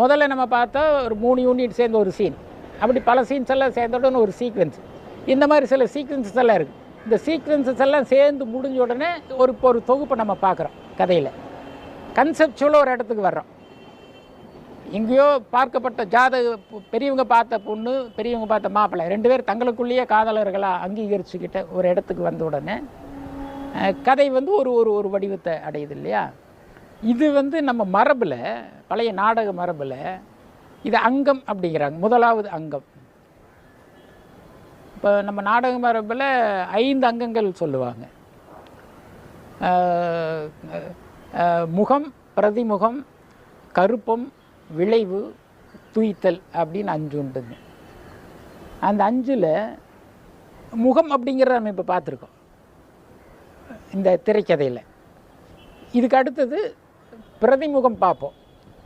முதல்ல நம்ம பார்த்தா ஒரு மூணு யூனிட் சேர்ந்த ஒரு சீன் அப்படி பல சீன்ஸ் எல்லாம் சேர்ந்தோடனே ஒரு சீக்வென்ஸ் இந்த மாதிரி சில சீக்வென்சஸ் எல்லாம் இருக்குது இந்த சீக்வென்சஸ் எல்லாம் சேர்ந்து முடிஞ்ச உடனே ஒரு இப்போ ஒரு தொகுப்பை நம்ம பார்க்குறோம் கதையில். கன்செப்சுவலாக ஒரு இடத்துக்கு வர்றோம். எங்கேயோ பார்க்கப்பட்ட ஜாதக பெரியவங்க பார்த்த பொண்ணு பெரியவங்க பார்த்த மாப்பிள்ளை ரெண்டு பேர் தங்களுக்குள்ளேயே காதலர்களாக அங்கீகரிச்சுக்கிட்ட ஒரு இடத்துக்கு வந்த உடனே கதை வந்து ஒரு ஒரு ஒரு வடிவத்தை அடையுது இல்லையா? இது வந்து நம்ம மரபில் பழைய நாடக மரபில் இது அங்கம் அப்படிங்கிறாங்க. முதலாவது அங்கம். இப்போ நம்ம நாடக மரபில் ஐந்து அங்கங்கள் சொல்லுவாங்க. முகம் பிரதிமுகம் கருப்பம் விளைவு துய்த்தல் அப்படின்னு அஞ்சு உண்டுங்க. அந்த அஞ்சில் முகம் அப்படிங்கிறத நம்ம இப்போ பார்த்துருக்கோம். இந்த திரைக்கதையில். இதுக்கு அடுத்தது பிரதிமுகம் பார்ப்போம்